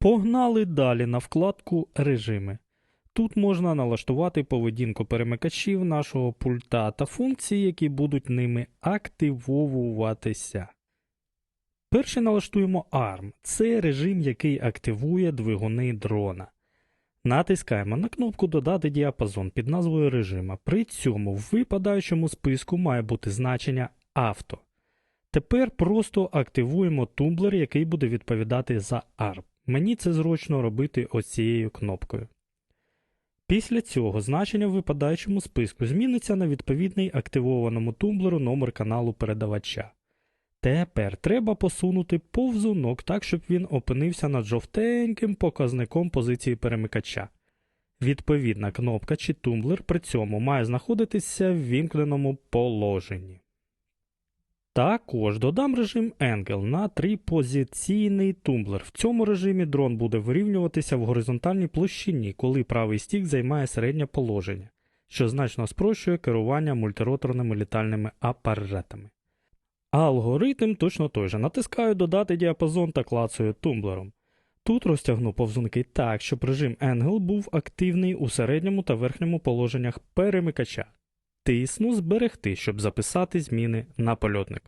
Погнали далі на вкладку Режими. Тут можна налаштувати поведінку перемикачів нашого пульта та функції, які будуть ними активовуватися. Перший налаштуємо ARM. Це режим, який активує двигуни дрона. Натискаємо на кнопку Додати діапазон під назвою режима. При цьому в випадаючому списку має бути значення Авто. Тепер просто активуємо тумблер, який буде відповідати за ARM. Мені це зручно робити оцією кнопкою. Після цього значення в випадаючому списку зміниться на відповідний активованому тумблеру номер каналу передавача. Тепер треба посунути повзунок так, щоб він опинився над жовтеньким показником позиції перемикача. Відповідна кнопка чи тумблер при цьому має знаходитися в вімкненому положенні. Також додам режим Angle на трипозиційний тумблер. В цьому режимі дрон буде вирівнюватися в горизонтальній площині, коли правий стік займає середнє положення, що значно спрощує керування мультироторними літальними апаратами. Алгоритм точно той же. Натискаю додати діапазон та клацаю тумблером. Тут розтягну повзунки так, щоб режим Angle був активний у середньому та верхньому положеннях перемикача. Тисну зберегти, щоб записати зміни на польотник.